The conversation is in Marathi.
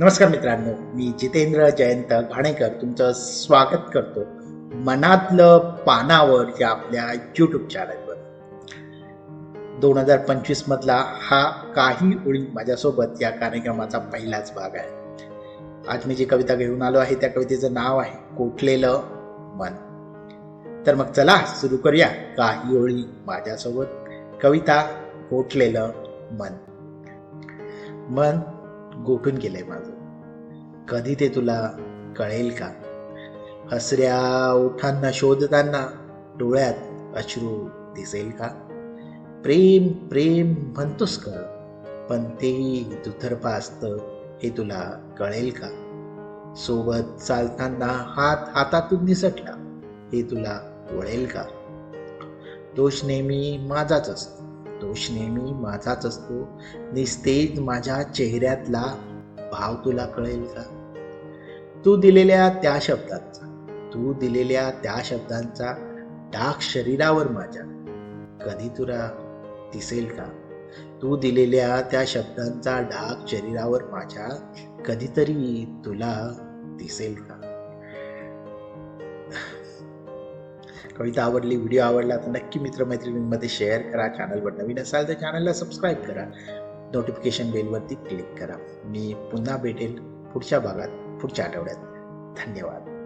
नमस्कार मित्रांनो मी जितेंद्र जयंत घाणेकर तुमचं स्वागत करतो मनातलं पानावर या आपल्या यूट्यूब चॅनलवर दोन हजार पंचवीस मधला हा काही ओळी माझ्यासोबत या कार्यक्रमाचा पहिलाच भाग आहे. आज मी जी कविता घेऊन आलो आहे त्या कवितेचं नाव आहे कोटलेलं मन. तर मग चला सुरू करूया काही ओळी माझ्यासोबत. कविता कोटलेलं मन. मन गोठून गेलंय माझं. कधी ते तुला कळेल का? हसऱ्या ओठांना शोधताना डोळ्यात अश्रू दिसेल का? प्रेम प्रेम म्हणतोस का? पण तेही दुथरपा असतं हे तुला कळेल का? सोबत चालताना हात हातातून निसटला हे तुला वळेल का? दोष नेहमी माझाच असतो. दोष नेहमी माझाच असतो. निस्तेज माझ्या चेहऱ्यातला भाव तुला कळेल का? तू दिलेल्या त्या शब्दांचा तू दिलेल्या त्या शब्दांचा डाग शरीरावर माझ्या. कधी तुला दिसेल का? तू दिलेल्या त्या शब्दांचा डाग शरीरावर माझ्या. कधीतरी तुला दिसेल का? कविता आवडली व्हिडिओ आवडला तर नक्की मित्रमैत्रिणींमध्ये शेअर करा. चॅनलवर नवीन असाल तर चॅनलला सबस्क्राईब करा. नोटिफिकेशन बेलवरती क्लिक करा. मी पुन्हा भेटेल पुढच्या भागात पुढच्या आठवड्यात. धन्यवाद.